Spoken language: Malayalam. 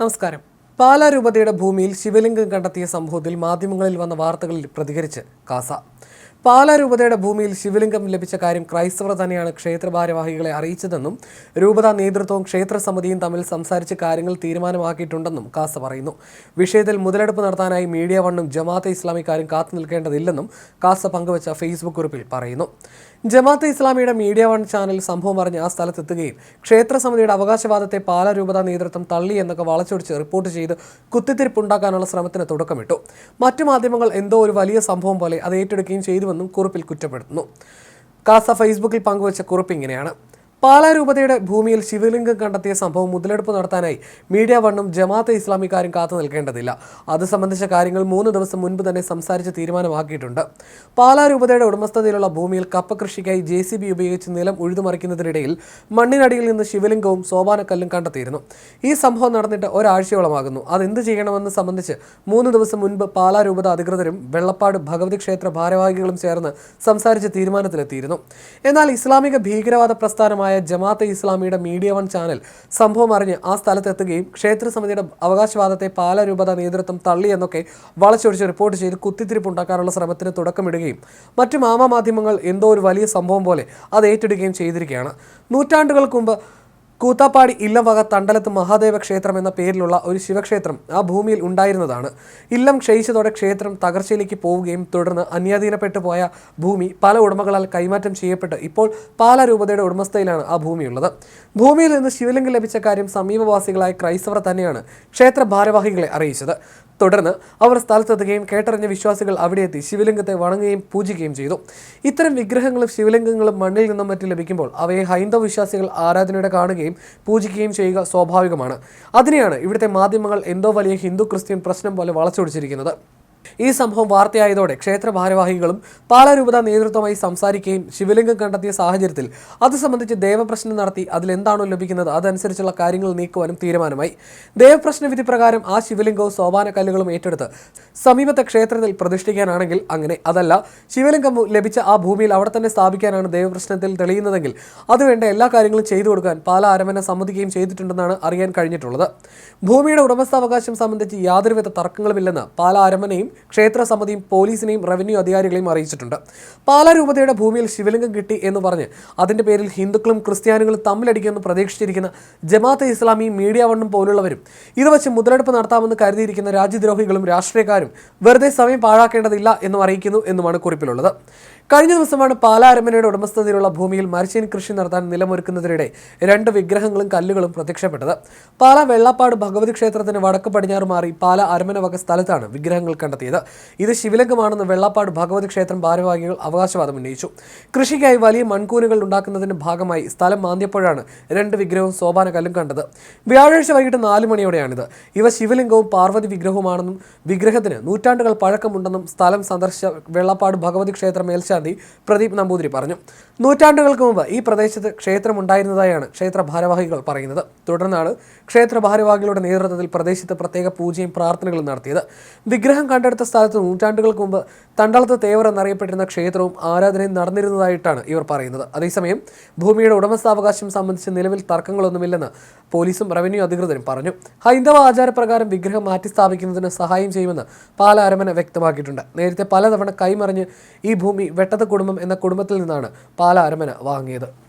നമസ്കാരം. പാലാ രൂപതയുടെ ഭൂമിയിൽ ശിവലിംഗം കണ്ടെത്തിയ സംഭവത്തിൽ മാധ്യമങ്ങളിൽ വന്ന വാർത്തകളിൽ പ്രതികരിച്ച് കാസ. പാലാ രൂപതയുടെ ഭൂമിയിൽ ശിവലിംഗം ലഭിച്ച കാര്യം ക്രൈസ്തവർ തന്നെയാണ് ക്ഷേത്ര ഭാരവാഹികളെ അറിയിച്ചതെന്നും രൂപത നേതൃത്വവും ക്ഷേത്ര സമിതിയും തമ്മിൽ സംസാരിച്ച് കാര്യങ്ങൾ തീരുമാനമാക്കിയിട്ടുണ്ടെന്നും കാസ പറയുന്നു. വിഷയത്തിൽ മുതലെടുപ്പ് നടത്താനായി മീഡിയ വണ്ണും ജമാഅത്തെ ഇസ്ലാമി കാര്യം കാത്തു നിൽക്കേണ്ടതില്ലെന്നും കാസ പങ്കുവച്ച ഫേസ്ബുക്ക് കുറിപ്പിൽ പറയുന്നു. ജമാഅത്തെ ഇസ്ലാമിയുടെ മീഡിയ വൺ ചാനൽ സംഭവം അറിഞ്ഞ് ആ സ്ഥലത്തെത്തുകയും ക്ഷേത്ര സമിതിയുടെ അവകാശവാദത്തെ പാലാ രൂപത നേതൃത്വം തള്ളി എന്നൊക്കെ വളച്ചൊടിച്ച് റിപ്പോർട്ട് ചെയ്ത് കുത്തിത്തിരിപ്പുണ്ടാക്കാനുള്ള ശ്രമത്തിന് തുടക്കമിട്ടു. മറ്റു മാധ്യമങ്ങൾ എന്തോ ഒരു വലിയ സംഭവം പോലെ അത് ഏറ്റെടുക്കുകയും ചെയ്തുവെന്നും കുറിപ്പിൽ കുറ്റപ്പെടുത്തുന്നു. കാസ ഫേസ്ബുക്കിൽ പങ്കുവച്ച കുറിപ്പ് ഇങ്ങനെയാണ്. പാലാ രൂപതയുടെ ഭൂമിയിൽ ശിവലിംഗം കണ്ടെത്തിയ സംഭവം മുതലെടുപ്പ് നടത്താനായി മീഡിയ വണ്ണും ജമാഅത്തെ ഇസ്ലാമിക്കാരും കാത്തു നിൽക്കേണ്ടതില്ല. അത് സംബന്ധിച്ച കാര്യങ്ങൾ മൂന്ന് ദിവസം മുൻപ് തന്നെ സംസാരിച്ച് തീരുമാനമാക്കിയിട്ടുണ്ട്. പാലാ രൂപതയുടെ ഉടമസ്ഥതയിലുള്ള ഭൂമിയിൽ കപ്പ കൃഷിക്കായി ജെ സി ബി ഉപയോഗിച്ച് നിലം ഉഴുതുമറിക്കുന്നതിനിടയിൽ മണ്ണിനടിയിൽ നിന്ന് ശിവലിംഗവും സോപാനക്കല്ലും കണ്ടെത്തിയിരുന്നു. ഈ സംഭവം നടന്നിട്ട് ഒരാഴ്ചയോളമാകുന്നു. അതെന്ത് ചെയ്യണമെന്ന് സംബന്ധിച്ച് മൂന്ന് ദിവസം മുൻപ് പാലാ രൂപത അധികൃതരും വെള്ളപ്പാട് ഭഗവതി ക്ഷേത്ര ഭാരവാഹികളും ചേർന്ന് സംസാരിച്ച് തീരുമാനത്തിലെത്തിയിരുന്നു. എന്നാൽ ഇസ്ലാമിക ഭീകരവാദ പ്രസ്ഥാനമായ ജമാഅത്തെ ഇസ്ലാമിയുടെ മീഡിയ വൺ ചാനൽ സംഭവം അറിഞ്ഞ് ആ സ്ഥലത്തെത്തുകയും ക്ഷേത്ര സമിതിയുടെ അവകാശവാദത്തെ പാലരൂപത നേതൃത്വം തള്ളി എന്നൊക്കെ വളച്ചൊടിച്ച് റിപ്പോർട്ട് ചെയ്ത് കുത്തിത്തിരിപ്പുണ്ടാക്കാനുള്ള ശ്രമത്തിന് തുടക്കമിടുകയും മറ്റു മാമാധ്യമങ്ങൾ എന്തോ ഒരു വലിയ സംഭവം പോലെ അത് ഏറ്റെടുക്കുകയും ചെയ്തിരിക്കുകയാണ്. നൂറ്റാണ്ടുകൾക്ക് മുമ്പ് കൂത്താപ്പാടി ഇല്ലവക തണ്ടലത്ത് മഹാദേവ ക്ഷേത്രം എന്ന പേരിലുള്ള ഒരു ശിവക്ഷേത്രം ആ ഭൂമിയിൽ ഉണ്ടായിരുന്നതാണ്. ഇല്ലം ക്ഷയിച്ചതോടെ ക്ഷേത്രം തകർച്ചയിലേക്ക് പോവുകയും തുടർന്ന് അന്യാധീനപ്പെട്ടു പോയ ഭൂമി പല ഉടമകളാൽ കൈമാറ്റം ചെയ്യപ്പെട്ട് ഇപ്പോൾ പാല രൂപതയുടെ ഉടമസ്ഥയിലാണ് ആ ഭൂമിയുള്ളത്. ഭൂമിയിൽ നിന്ന് ശിവലിംഗം ലഭിച്ച കാര്യം സമീപവാസികളായ ക്രൈസ്തവർ തന്നെയാണ് ക്ഷേത്ര ഭാരവാഹികളെ അറിയിച്ചത്. തുടർന്ന് അവർ സ്ഥലത്തെത്തുകയും കേട്ടറിഞ്ഞ വിശ്വാസികൾ അവിടെ എത്തി ശിവലിംഗത്തെ വണങ്ങുകയും പൂജിക്കുകയും ചെയ്തു. ഇത്തരം വിഗ്രഹങ്ങളും ശിവലിംഗങ്ങളും മണ്ണിൽ നിന്നും മറ്റും ലഭിക്കുമ്പോൾ അവയെ ഹൈന്ദവ വിശ്വാസികൾ ആരാധനയുടെ കാണുകയും പൂജിക്കുകയും ചെയ്യുക സ്വാഭാവികമാണ്. അതിനെയാണ് ഇവിടുത്തെ മാധ്യമങ്ങൾ എന്തോ വലിയ ഹിന്ദു ക്രിസ്ത്യൻ പ്രശ്നം പോലെ വളച്ചൊടിച്ചിരിക്കുന്നത്. ഈ സംഭവം വാർത്തയായതോടെ ക്ഷേത്ര ഭാരവാഹികളും പാലാരൂപത നേതൃത്വമായി സംസാരിക്കുകയും ശിവലിംഗം കണ്ടെത്തിയ സാഹചര്യത്തിൽ അത് സംബന്ധിച്ച് ദേവപ്രശ്നം നടത്തി അതിലെന്താണോ ലഭിക്കുന്നത് അതനുസരിച്ചുള്ള കാര്യങ്ങൾ നീക്കുവാനും തീരുമാനമായി. ദേവപ്രശ്ന വിധി പ്രകാരം ആ ശിവലിംഗവും സോപാന കല്ലുകളും ഏറ്റെടുത്ത് സമീപത്തെ ക്ഷേത്രത്തിൽ പ്രതിഷ്ഠിക്കാനാണെങ്കിൽ അങ്ങനെ അതല്ല ശിവലിംഗം ലഭിച്ച ആ ഭൂമിയിൽ അവിടെ തന്നെ സ്ഥാപിക്കാനാണ് ദേവപ്രശ്നത്തിൽ തെളിയുന്നതെങ്കിൽ അതുവേണ്ട എല്ലാ കാര്യങ്ങളും ചെയ്തു കൊടുക്കാൻ പാല അരമന സമ്മതിക്കുകയും ചെയ്തിട്ടുണ്ടെന്നാണ് അറിയാൻ കഴിഞ്ഞിട്ടുള്ളത്. ഭൂമിയുടെ ഉടമസ്ഥാവകാശം സംബന്ധിച്ച് യാതൊരുവിധ തർക്കങ്ങളുമില്ലെന്ന് പാല അരമനയും ക്ഷേത്ര സമിതിയും പോലീസിനെയും റവന്യൂ അധികാരികളെയും അറിയിച്ചിട്ടുണ്ട്. പാലാ രൂപതയുടെ ഭൂമിയിൽ ശിവലിംഗം കിട്ടി എന്ന് പറഞ്ഞ് അതിന്റെ പേരിൽ ഹിന്ദുക്കളും ക്രിസ്ത്യാനികളും തമ്മിലടിക്കുമെന്ന് പ്രതീക്ഷിച്ചിരിക്കുന്ന ജമാഅത്തെ ഇസ്ലാമി മീഡിയ വണ്ണും പോലുള്ളവരും ഇത് വെച്ച് മുതലെടുപ്പ് നടത്താമെന്ന് കരുതിയിരിക്കുന്ന രാജ്യദ്രോഹികളും രാഷ്ട്രീയക്കാരും വെറുതെ സമയം പാഴാക്കേണ്ടതില്ല എന്നും അറിയിക്കുന്നു എന്നുമാണ് കുറിപ്പിലുള്ളത്. കഴിഞ്ഞ ദിവസമാണ് പാലാ അരമനയുടെ ഉടമസ്ഥതയിലുള്ള ഭൂമിയിൽ മരച്ചീൻ കൃഷി നടത്താൻ നിലമൊരുക്കുന്നതിനിടെ രണ്ട് വിഗ്രഹങ്ങളും കല്ലുകളും പ്രത്യക്ഷപ്പെട്ടത്. പാലാ വെള്ളാപ്പാട് ഭഗവതി ക്ഷേത്രത്തിന് വടക്ക് പടിഞ്ഞാറ് മാറി പാലാ അരമന വക സ്ഥലത്താണ് വിഗ്രഹങ്ങൾ കണ്ടെത്തിയത്. ഇത് ശിവലിംഗമാണെന്ന് വെള്ളാപ്പാട് ഭഗവതി ക്ഷേത്രം ഭാരവാഹികൾ അവകാശവാദം ഉന്നയിച്ചു. കൃഷിക്കായി വലിയ മൺകൂനുകൾ ഉണ്ടാക്കുന്നതിന്റെ ഭാഗമായി സ്ഥലം മാന്തിയപ്പോഴാണ് രണ്ട് വിഗ്രഹവും സോപാന കല്ലും കണ്ടത്. വ്യാഴാഴ്ച വൈകിട്ട് നാല് മണിയോടെയാണിത്. ഇവ ശിവലിംഗവും പാർവതി വിഗ്രഹവുമാണെന്നും വിഗ്രഹത്തിന് നൂറ്റാണ്ടുകൾ പഴക്കമുണ്ടെന്നും സ്ഥലം സന്ദർശിച്ച വെള്ളപ്പാട് ഭഗവതി ക്ഷേത്ര മേൽശാന്തി പ്രദീപ് നമ്പൂതിരി പറഞ്ഞു. നൂറ്റാണ്ടുകൾക്ക് മുമ്പ് ഈ പ്രദേശത്ത് ക്ഷേത്രം ഉണ്ടായിരുന്നതായാണ് ക്ഷേത്ര ഭാരവാഹികൾ പറയുന്നത്. തുടർന്നാണ് ക്ഷേത്ര ഭാരവാഹികളുടെ നേതൃത്വത്തിൽ പ്രദേശത്ത് പ്രത്യേക പൂജയും പ്രാർത്ഥനകളും നടത്തിയത്. വിഗ്രഹം കണ്ടെടുത്ത സ്ഥലത്ത് നൂറ്റാണ്ടുകൾക്ക് മുമ്പ് തണ്ടളത്ത് തേവർ എന്നറിയപ്പെട്ടിരുന്ന ക്ഷേത്രവും ആരാധനയും നടന്നിരുന്നതായിട്ടാണ് ഇവർ പറയുന്നത്. അതേസമയം ഭൂമിയുടെ ഉടമസ്ഥാവകാശം സംബന്ധിച്ച് നിലവിൽ തർക്കങ്ങളൊന്നുമില്ലെന്ന് പോലീസും റവന്യൂ അധികൃതരും പറഞ്ഞു. ഹൈന്ദവ ആചാരപ്രകാരം വിഗ്രഹം മാറ്റി സ്ഥാപിക്കുന്നതിന് സഹായം ചെയ്യുമെന്ന് പാല അരമന വ്യക്തമാക്കിയിട്ടുണ്ട്. നേരത്തെ പലതവണ കൈമറിഞ്ഞ് ഈ ഭൂമി വെട്ടത്ത് കുടുംബം എന്ന കുടുംബത്തിൽ നിന്നാണ് പാല അരമന വാങ്ങിയത്